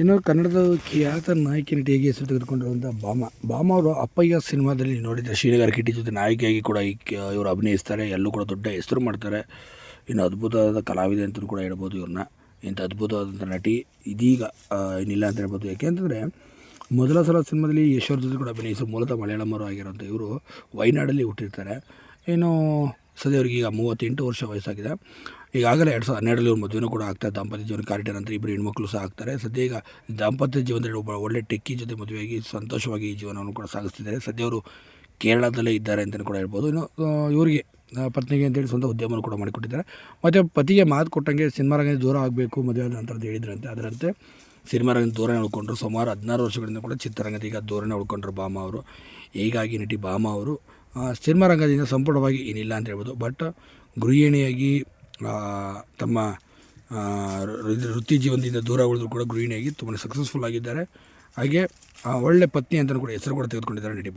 ಇನ್ನು ಕನ್ನಡದ ಖ್ಯಾತ ನಾಯಕಿ ನಟಿಯಾಗಿ ಹೆಸರು ತೆಗೆದುಕೊಂಡಿರುವಂಥ ಬಾಮ. ಬಾಮ ಅವರು ಅಪ್ಪಯ್ಯ ಸಿನಿಮಾದಲ್ಲಿ ನೋಡಿದರೆ ಶ್ರೀನಗರ ಕಿಟ್ಟಿ ಜೊತೆ ನಾಯಕಿಯಾಗಿ ಕೂಡ ಇವರು ಅಭಿನಯಿಸ್ತಾರೆ. ಎಲ್ಲೂ ಕೂಡ ದೊಡ್ಡ ಹೆಸರು ಮಾಡ್ತಾರೆ. ಇನ್ನು ಅದ್ಭುತವಾದ ಕಲಾವಿದೆ ಅಂತಲೂ ಕೂಡ ಹೇಳ್ಬೋದು ಇವ್ರನ್ನ. ಇಂಥ ಅದ್ಭುತವಾದಂಥ ನಟಿ ಇದೀಗ ಏನಿಲ್ಲ ಅಂತ ಹೇಳ್ಬೋದು. ಯಾಕೆಂತಂದರೆ ಮೊದಲ ಸಲ ಸಿನಿಮಾದಲ್ಲಿ ಯಶೋರ್ ಜೊತೆ ಕೂಡ ಅಭಿನಯಿಸಿ ಮೂಲತಃ ಮಲಯಾಳಮರು ಆಗಿರೋಂಥ ಇವರು ವಯನಾಡಲ್ಲಿ ಹುಟ್ಟಿರ್ತಾರೆ. ಇನ್ನು ಸದ್ಯ ಅವ್ರಿಗೆ ಈಗ ಮೂವತ್ತೆಂಟು ವರ್ಷ ವಯಸ್ಸಾಗಿದೆ. ಈಗಾಗಲೇ ಎರಡು ಸಾವಿರದ ಹನ್ನೆರಡರಲ್ಲಿ ಇವ್ರ ಮದುವೆನೂ ಕೂಡ ಆಗ್ತಾರೆ ದಾಂಪತ್ಯ ಜೀವನ ಕಾರ್ಯಕ್ರಮ ಅಂತ ಇಬ್ಬರು ಹೆಣ್ಮಕ್ಳು ಸಹ ಆಗ್ತಾರೆ. ಸದ್ಯ ಈಗ ದಾಂಪತ್ಯ ಜೀವನದಲ್ಲಿ ಒಬ್ಬ ಒಳ್ಳೆ ಟೆಕ್ಕಿ ಜೊತೆ ಮದುವೆಯಾಗಿ ಸಂತೋಷವಾಗಿ ಈ ಜೀವನವನ್ನು ಕೂಡ ಸಾಗಿಸ್ತಿದ್ದಾರೆ. ಸದ್ಯ ಅವರು ಕೇರಳದಲ್ಲೇ ಇದ್ದಾರೆ ಅಂತಲೂ ಕೂಡ ಹೇಳ್ಬೋದು. ಇನ್ನು ಇವರಿಗೆ ಪತ್ನಿಗೆ ಅಂತೇಳಿ ಸ್ವಂತ ಉದ್ಯಮವನ್ನು ಕೂಡ ಮಾಡಿಕೊಟ್ಟಿದ್ದಾರೆ. ಮತ್ತು ಪತಿಗೆ ಮಾತು ಕೊಟ್ಟಂಗೆ ಸಿನಿಮಾ ರಂಗ ದೂರ ಆಗಬೇಕು ಮದುವೆ ನಂತರ ಅಂತ ಹೇಳಿದ್ರಂತೆ, ಅದರಂತೆ. ಸಿನಿಮಾ ಧೋರಣೆ ಉಳ್ಕೊಂಡ್ರು. ಸುಮಾರು ಹದಿನಾರು ವರ್ಷಗಳಿಂದ ಕೂಡ ಚಿತ್ರರಂಗದ ಈಗ ಧೋರಣೆ ಉಳ್ಕೊಂಡ್ರು ಬಾಮ ಅವರು. ಹೀಗಾಗಿ ನಟಿ ಬಾಮ ಅವರು ಸಿನಿಮಾ ರಂಗದಿಂದ ಸಂಪೂರ್ಣವಾಗಿ ಏನಿಲ್ಲ ಅಂತ ಹೇಳ್ಬೋದು. ಬಟ್ ಗೃಹಿಣಿಯಾಗಿ ತಮ್ಮ ವೃತ್ತಿ ಜೀವನದಿಂದ ದೂರ ಉಳಿದ್ರು ಕೂಡ ಗೃಹಿಣಿಯಾಗಿ ತುಂಬಾ ಸಕ್ಸಸ್ಫುಲ್ ಆಗಿದ್ದಾರೆ. ಹಾಗೆ ಒಳ್ಳೆ ಪತ್ನಿ ಅಂತಲೂ ಕೂಡ ಹೆಸರು ಕೂಡ ತೆಗೆದುಕೊಂಡಿದ್ದಾರೆ ನಟಿ